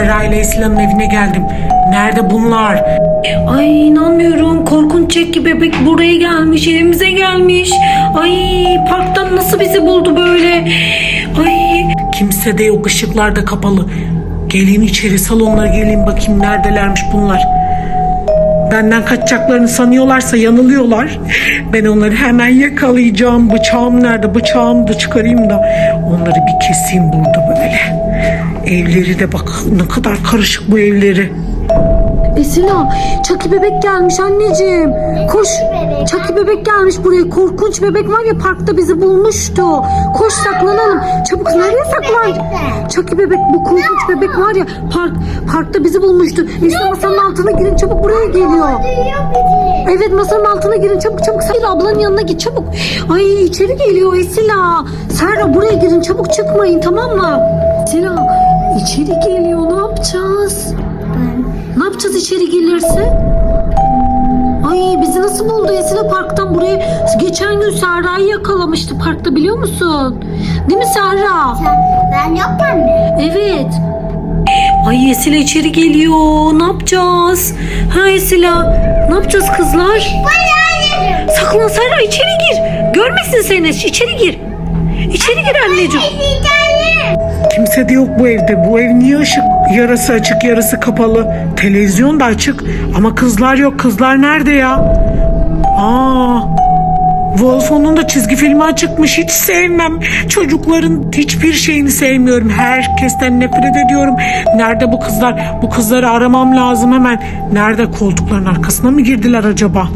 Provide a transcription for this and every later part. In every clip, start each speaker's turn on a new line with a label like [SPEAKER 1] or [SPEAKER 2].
[SPEAKER 1] Serra ile Esra'nın evine geldim. Nerede bunlar?
[SPEAKER 2] Ay inanmıyorum. Korkunç Çeki bebek buraya gelmiş. Evimize gelmiş. Ay parktan nasıl bizi buldu böyle? Ay
[SPEAKER 1] Kimse de yok ışıklar da kapalı. Gelin içeri salonlara gelin bakayım neredelermiş bunlar. Benden kaçacaklarını sanıyorlarsa yanılıyorlar. Ben onları hemen yakalayacağım. Bıçağım nerede? Bıçağımı da çıkarayım da onları bir keseyim burada böyle. Evleri de bak ne kadar karışık bu evleri.
[SPEAKER 2] Esila Çaki bebek gelmiş anneciğim. Koş. Çaki bebek gelmiş buraya. Korkunç bebek var ya parkta bizi bulmuştu. Koş saklanalım. Çabuk nereye saklan? Çaki bebek bu korkunç bebek var ya park parkta bizi bulmuştu. Esila masanın altına girin çabuk buraya geliyor. Evet masanın altına girin çabuk çabuk. Serra ablanın yanına git çabuk. Ay içeri geliyor Esila. Serra buraya girin çabuk çıkmayın tamam mı? Esila içeri geliyor ne yapacağız? Ne yapacağız içeri gelirse? Ay bizi nasıl buldu Esila parktan buraya? Geçen gün Serra'yı yakalamıştı parkta biliyor musun? Değil mi Serra?
[SPEAKER 3] Ben yokken mi?
[SPEAKER 2] Evet. Ay Esila içeri geliyor. Ne yapacağız? Ha Esila. Ne yapacağız kızlar? Saklan Serra içeri gir. Görmesin seni. İçeri gir. İçeri gir anneciğim.
[SPEAKER 1] Kimse de yok bu evde. Bu ev niye ışık yarısı açık yarısı kapalı? Televizyon da açık ama kızlar yok. Kızlar nerede ya? Aa, Wolf da çizgi filmi açıkmış. Hiç sevmem. Çocukların hiçbir şeyini sevmiyorum. Herkesten nefret ediyorum. Nerede bu kızlar? Bu kızları aramam lazım hemen. Nerede koltukların arkasına mı girdiler acaba?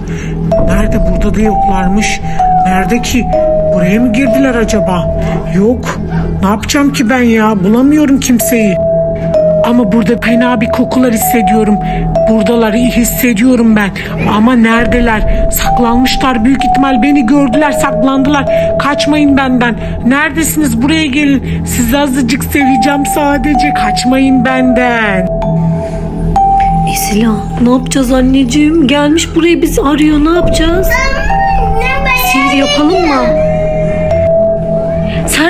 [SPEAKER 1] Nerede? Burada da yoklarmış. Nerede ki? Buraya mı girdiler acaba? Yok. Ne yapacağım ki ben ya? Bulamıyorum kimseyi. Ama burada fena bir kokular hissediyorum. Buradalar hissediyorum ben. Ama neredeler? Saklanmışlar büyük ihtimal beni gördüler saklandılar. Kaçmayın benden. Neredesiniz? Buraya gelin. Sizi azıcık seveceğim sadece. Kaçmayın benden.
[SPEAKER 2] Esila ne yapacağız anneciğim? Gelmiş buraya bizi arıyor. Ne yapacağız? Sihir yapalım mı?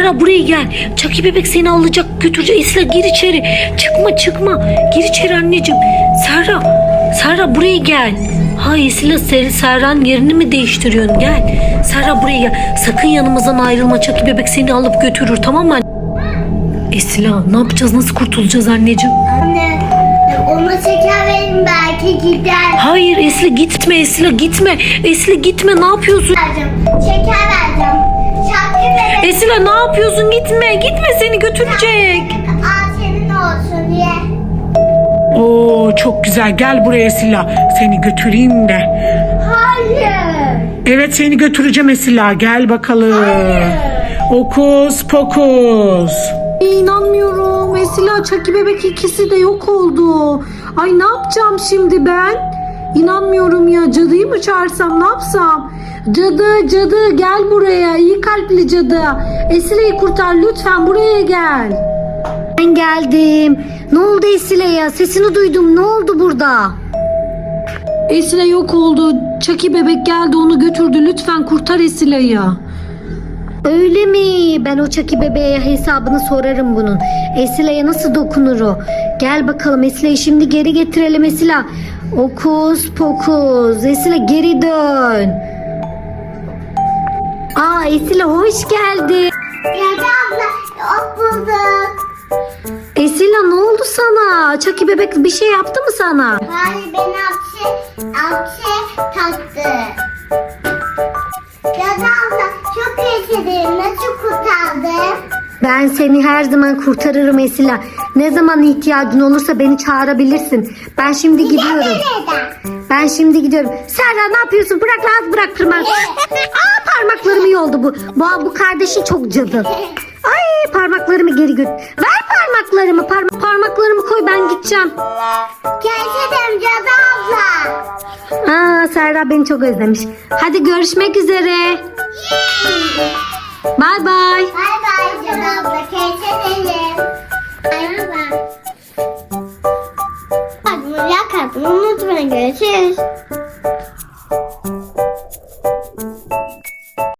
[SPEAKER 2] Serra buraya gel. Çaki bebek seni alacak götürecek. Esila gir içeri. Çıkma çıkma. Gir içeri anneciğim. Serra. Serra buraya gel. Ha Esila Ser Serra'nın yerini mi değiştiriyorsun? Gel. Serra buraya gel. Sakın yanımızdan ayrılma. Çaki bebek seni alıp götürür tamam mı? Esila ne yapacağız? Nasıl kurtulacağız anneciğim?
[SPEAKER 3] Anne ona şeker verin belki gider.
[SPEAKER 2] Hayır Esila gitme Esila gitme. Esila gitme ne yapıyorsun?
[SPEAKER 3] Vereceğim.
[SPEAKER 2] Esila ne yapıyorsun? Gitme gitme seni götürecek.
[SPEAKER 3] Al senin olsun diye.
[SPEAKER 1] Oo çok güzel. Gel buraya Sila. Seni götüreyim de.
[SPEAKER 3] Hayır.
[SPEAKER 1] Evet seni götüreceğim Esila. Gel bakalım. Okus pokus.
[SPEAKER 2] İnanmıyorum. Esila Çaki bebek ikisi de yok oldu. Ay ne yapacağım şimdi ben? İnanmıyorum ya. Cadıyı mı çağırsam ne yapsam? Cadı cadı gel buraya. İyi kalpli cadı. Esile'yi kurtar lütfen buraya gel. Ben geldim. Ne oldu Esile'ye? Sesini duydum. Ne oldu burada? Esile yok oldu. Çaki bebek geldi onu götürdü. Lütfen kurtar Esile'yi. Öyle mi? Ben o Çaki bebeğe hesabını sorarım bunun. Esile'ye nasıl dokunur o? Gel bakalım Esile'yi şimdi geri getirelim Esila. Okus pokus. Esile geri dön. Aa Esile hoş geldin.
[SPEAKER 3] Cadı abla ok bulduk.
[SPEAKER 2] Esila ne oldu sana? Çaki bebek bir şey yaptı mı sana?
[SPEAKER 3] Hayır beni hapse, hapse taktı. Cadı abla çok yaşadım. Nasıl kurtardı?
[SPEAKER 2] Ben seni her zaman kurtarırım Esila. Ne zaman ihtiyacın olursa beni çağırabilirsin. Ben şimdi gidiyorum. Ben şimdi gidiyorum. Serra ne yapıyorsun? Bırak rahat bırak parmak. Aa parmaklarım iyi oldu bu. Bu, bu kardeşin çok cadı. Ay parmaklarımı geri götür. Ver parmaklarımı. Parma parmaklarımı koy ben gideceğim.
[SPEAKER 3] Yaşadım cadı abla.
[SPEAKER 2] Aa Serra beni çok özlemiş. Hadi görüşmek üzere. Bay bay.
[SPEAKER 3] Bay bay cadı abla. Yaşadım. Bay. Bak bunu yakardım. Unutmayın. Görüşürüz.